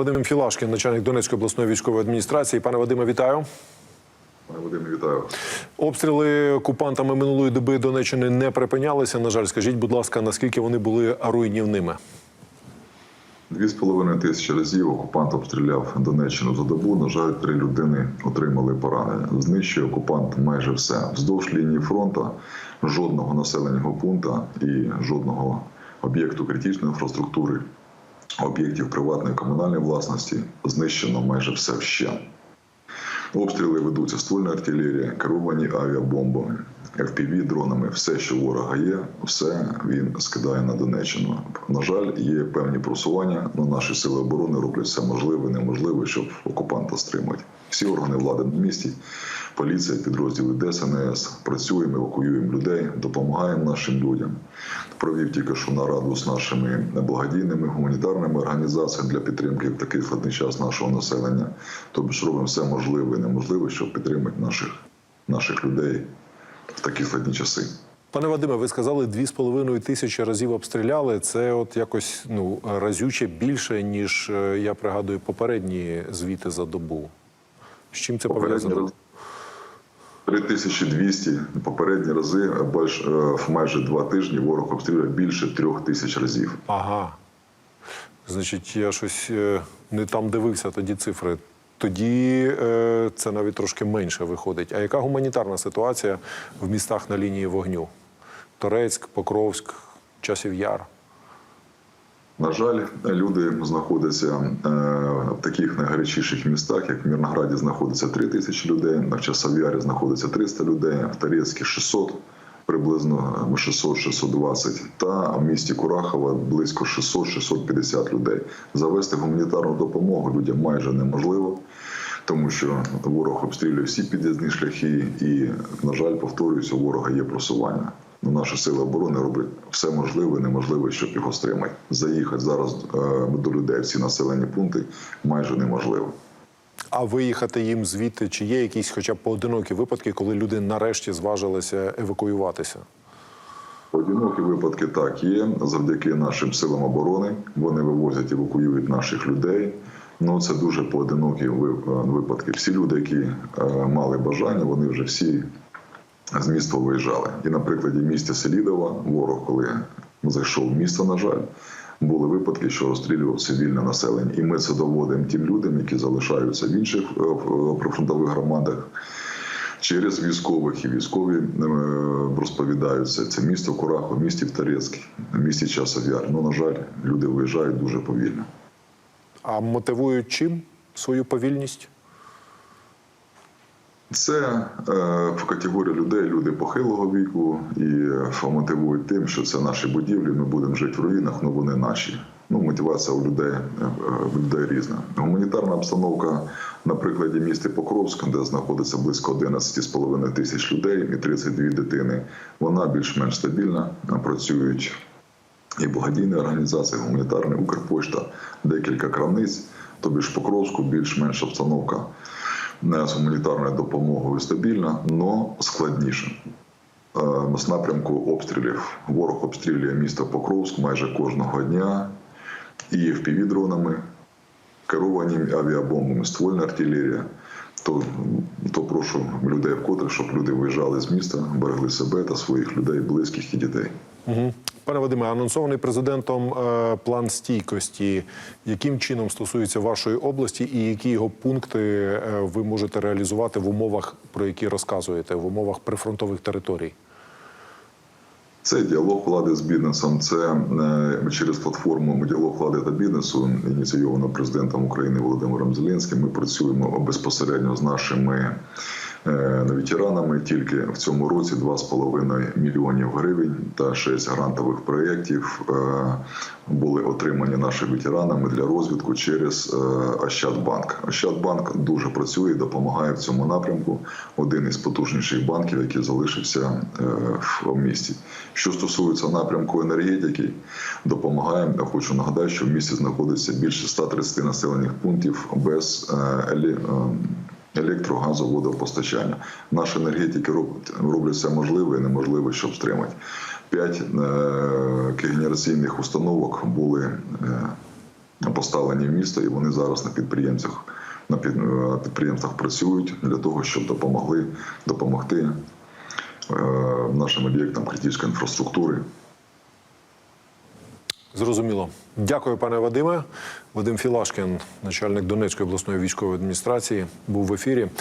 Вадим Філашкін, начальник Донецької обласної військової адміністрації. Пане Вадиме, вітаю. Пане Вадиме, вітаю. Обстріли окупантами минулої доби Донеччини не припинялися. На жаль, скажіть, будь ласка, наскільки вони були руйнівними? Дві з половиною тисячі разів окупант обстріляв Донеччину за добу. На жаль, три людини отримали поранення. Знищує окупант майже все. Вздовж лінії фронту жодного населеного пункту і жодного об'єкту критичної інфраструктури, об'єктів приватної комунальної власності знищено майже все вщент. Обстріли ведуться ствольна артилерія, керовані авіабомбами, fpv дронами. Все, що ворога є, все він скидає на Донеччину. На жаль, є певні просування. але наші сили оборони роблять все можливе, неможливе, щоб окупанта стримати. Всі органи влади на місці, поліція, підрозділи ДСНС працюємо, евакуюємо людей, допомагаємо нашим людям. Провів тільки що нараду з нашими благодійними гуманітарними організаціями для підтримки в такий складний час нашого населення. Тобто ж робимо все можливе і неможливе, щоб підтримати наших, наших людей в такі складні часи. Пане Вадиме, ви сказали, дві з половиною тисячі разів обстріляли. Це от якось ну разюче більше, ніж е, я пригадую попередні звіти за добу. З чим це Попередні пов'язано? Рази 3200 попередні рази, е, в майже два тижні ворог обстрілює більше трьох тисяч разів. Ага. Значить, я щось е, не там дивився тоді цифри. Тоді е, це навіть трошки менше виходить. А яка гуманітарна ситуація в містах на лінії вогню? Торецьк, Покровськ, Часів Яр. На жаль, люди знаходяться е, в таких найгарячіших містах, як в Мірнограді знаходиться 3 тисячі людей, в Часов'ярі знаходиться 300 людей, в Торецькі 600, приблизно 600-620, та в місті Курахова близько 600-650 людей. Завести гуманітарну допомогу людям майже неможливо. Тому що ворог обстрілює всі під'їзні шляхи, і, на жаль, повторююся, у ворога є просування. Ну, наші сили оборони роблять все можливе і неможливе, щоб його стримати. Заїхати зараз е, до людей в ці населені пункти майже неможливо. А виїхати їм звідти, чи є якісь хоча б поодинокі випадки, коли люди нарешті зважилися евакуюватися? Одинокі випадки так є. Завдяки нашим силам оборони вони вивозять, евакуюють наших людей. Ну це дуже поодинокі е, випадки. Всі люди, які е, мали бажання, вони вже всі з міста виїжджали. І на прикладі міста Селідова, ворог, коли зайшов в місто, на жаль, були випадки, що розстрілював цивільне населення. І ми це доводимо тим людям, які залишаються в інших е, е, прифронтових громадах. Через військових і військові е, розповідаються. Це місто Курахов, місті Торецьк, місті Часов'яр. Ну, на жаль, люди виїжджають дуже повільно. А мотивують чим свою повільність? Це е, в категорії людей, люди похилого віку і е, мотивують тим, що це наші будівлі. Ми будемо жити в руїнах, але вони наші. Ну, мотивація у людей, е, е, у людей різна. Гуманітарна обстановка на прикладі міста Покровська, де знаходиться близько 11,5 тисяч людей і 32 дитини, вона більш-менш стабільна. Працюють і благодійні організації, гуманітарна Укрпошта, декілька крамниць. Тобі ж Покровську більш-менш обстановка не з гуманітарною допомогою стабільна, але складніша. Е, З напрямку обстрілів ворог обстрілює місто Покровськ майже кожного дня і FPV-дронами, керовані авіабомбами, ствольна артилерія. То, то прошу людей вкотре, щоб люди виїжджали з міста, берегли себе та своїх людей, близьких і дітей. Угу. Пане Вадиме, анонсований президентом е, план стійкості, яким чином стосується вашої області, і які його пункти е, ви можете реалізувати в умовах, про які розказуєте, в умовах прифронтових територій? Це діалог влади з бізнесом. Це е, через платформу діалог влади та бізнесу, ініційовано президентом України Володимиром Зеленським. Ми працюємо безпосередньо з нашими ветеранами. Тільки в цьому році 2,5 мільйонів гривень та 6 грантових проєктів е, були отримані нашими ветеранами для розвитку через е, Ощадбанк. Ощадбанк дуже працює, і допомагає в цьому напрямку. Один із потужніших банків, який залишився е, в місті. Що стосується напрямку енергетики, допомагаємо. Я хочу нагадати, що в місті знаходиться більше 130 населених пунктів без е, елі- е, електро-газу, водопостачання. Наші енергетики роблять, все можливе і неможливе, щоб стримати. П'ять е, генераційних установок були е, поставлені в місто, і вони зараз на підприємцях на е, підприємствах працюють для того, щоб допомогли допомогти нашим об'єктам критичної інфраструктури. Зрозуміло. Дякую, пане Вадиме. Вадим Філашкін, начальник Донецької обласної військової адміністрації, був в ефірі.